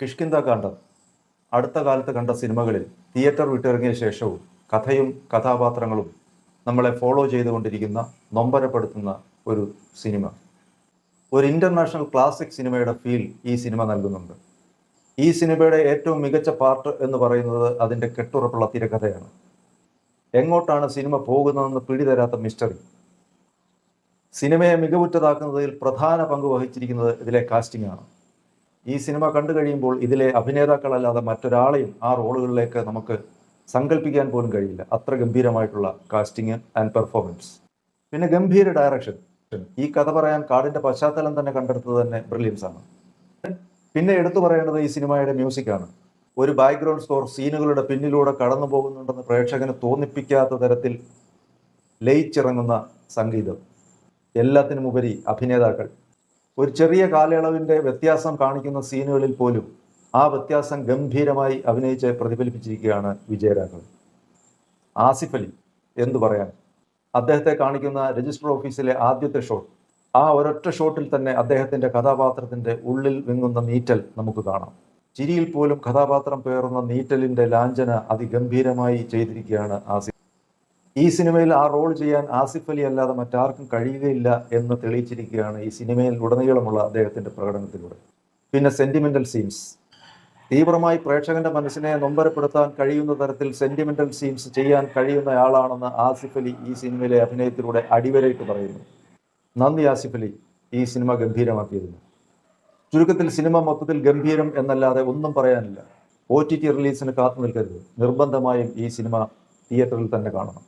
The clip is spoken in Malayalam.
കിഷ്കിന്ത കാണ്ഡം അടുത്ത കാലത്ത് കണ്ട സിനിമകളിൽ തിയേറ്റർ വിട്ടിറങ്ങിയ ശേഷവും കഥയും കഥാപാത്രങ്ങളും നമ്മളെ ഫോളോ ചെയ്തുകൊണ്ടിരിക്കുന്ന നൊമ്പരപ്പെടുത്തുന്ന ഒരു സിനിമ. ഒരു ഇന്റർനാഷണൽ ക്ലാസിക് സിനിമയുടെ ഫീൽ ഈ സിനിമ നൽകുന്നുണ്ട്. ഈ സിനിമയുടെ ഏറ്റവും മികച്ച പാർട്ട് എന്ന് പറയുന്നത് അതിന്റെ കെട്ടുറപ്പുള്ള തിരക്കഥയാണ്. എങ്ങോട്ടാണ് സിനിമ പോകുന്നതെന്ന് പിടിതരാത്ത മിസ്റ്ററി സിനിമയെ മികവുറ്റതാക്കുന്നതിൽ പ്രധാന പങ്ക് വഹിച്ചിരിക്കുന്നത് ഇതിലെ കാസ്റ്റിംഗ് ആണ്. ഈ സിനിമ കണ്ടു കഴിയുമ്പോൾ ഇതിലെ അഭിനേതാക്കളല്ലാതെ മറ്റൊരാളെയും ആ റോളുകളിലേക്ക് നമുക്ക് സങ്കല്പിക്കാൻ പോലും കഴിയില്ല. അത്ര ഗംഭീരമായിട്ടുള്ള കാസ്റ്റിംഗ് ആൻഡ് പെർഫോമൻസ്. പിന്നെ ഗംഭീര ഡയറക്ഷൻ ഈ കഥ പറയാൻ കാടിന്റെ പശ്ചാത്തലം തന്നെ കണ്ടെടുത്തത് തന്നെ ബ്രില്യൻസ് ആണ്. പിന്നെ എടുത്തു പറയേണ്ടത് ഈ സിനിമയുടെ മ്യൂസിക്കാണ് ഒരു ബാക്ക്ഗ്രൗണ്ട് സ്കോർ സീനുകളുടെ പിന്നിലൂടെ കടന്നു പോകുന്നുണ്ടെന്ന് പ്രേക്ഷകന് തോന്നിപ്പിക്കാത്ത തരത്തിൽ ലയിച്ചിറങ്ങുന്ന സംഗീതം. എല്ലാത്തിനുമുപരി അഭിനേതാക്കൾ ഒരു ചെറിയ കാലയളവിന്റെ വ്യത്യാസം കാണിക്കുന്ന സീനുകളിൽ പോലും ആ വ്യത്യാസം ഗംഭീരമായി അഭിനയിച്ച് പ്രതിഫലിപ്പിച്ചിരിക്കുകയാണ് വിജയരാഘവൻ. ആസിഫ് അലി എന്തു പറയാൻ? അദ്ദേഹത്തെ കാണിക്കുന്ന രജിസ്റ്റർ ഓഫീസിലെ ആദ്യത്തെ ഷോട്ട് ആ ഒരൊറ്റ ഷോട്ടിൽ തന്നെ അദ്ദേഹത്തിന്റെ കഥാപാത്രത്തിന്റെ ഉള്ളിൽ വിങ്ങുന്ന നീറ്റൽ നമുക്ക് കാണാം. ചിരിയിൽ പോലും കഥാപാത്രം പേറുന്ന നീറ്റലിന്റെ ലാഞ്ചന അതിഗംഭീരമായി ചെയ്തിരിക്കുകയാണ് ആസിഫ് ഈ സിനിമയിൽ ആ റോൾ ചെയ്യാൻ ആസിഫ് അലി അല്ലാതെ മറ്റാർക്കും കഴിയുകയില്ല എന്ന് തെളിയിച്ചിരിക്കുകയാണ് ഈ സിനിമയിൽ ഉടനീളമുള്ള അദ്ദേഹത്തിന്റെ പ്രകടനത്തിലൂടെ. പിന്നെ സെന്റിമെന്റൽ സീൻസ് തീവ്രമായി പ്രേക്ഷകന്റെ മനസ്സിനെ നൊമ്പരപ്പെടുത്താൻ കഴിയുന്ന തരത്തിൽ സെന്റിമെന്റൽ സീൻസ് ചെയ്യാൻ കഴിയുന്നയാളാണെന്ന് ആസിഫ് അലി ഈ സിനിമയിലെ അഭിനയത്തിലൂടെ അടിവരയിട്ട് പറയുന്നു. നന്ദി ആസിഫ് അലി ഈ സിനിമ ഗംഭീരമാക്കിയിരുന്നു ചുരുക്കത്തിൽ സിനിമ മൊത്തത്തിൽ ഗംഭീരം എന്നല്ലാതെ ഒന്നും പറയാനില്ല. ഒ ടി ടി റിലീസിന് കാത്തു നിൽക്കരുത്. നിർബന്ധമായും ഈ സിനിമ തിയേറ്ററിൽ തന്നെ കാണണം.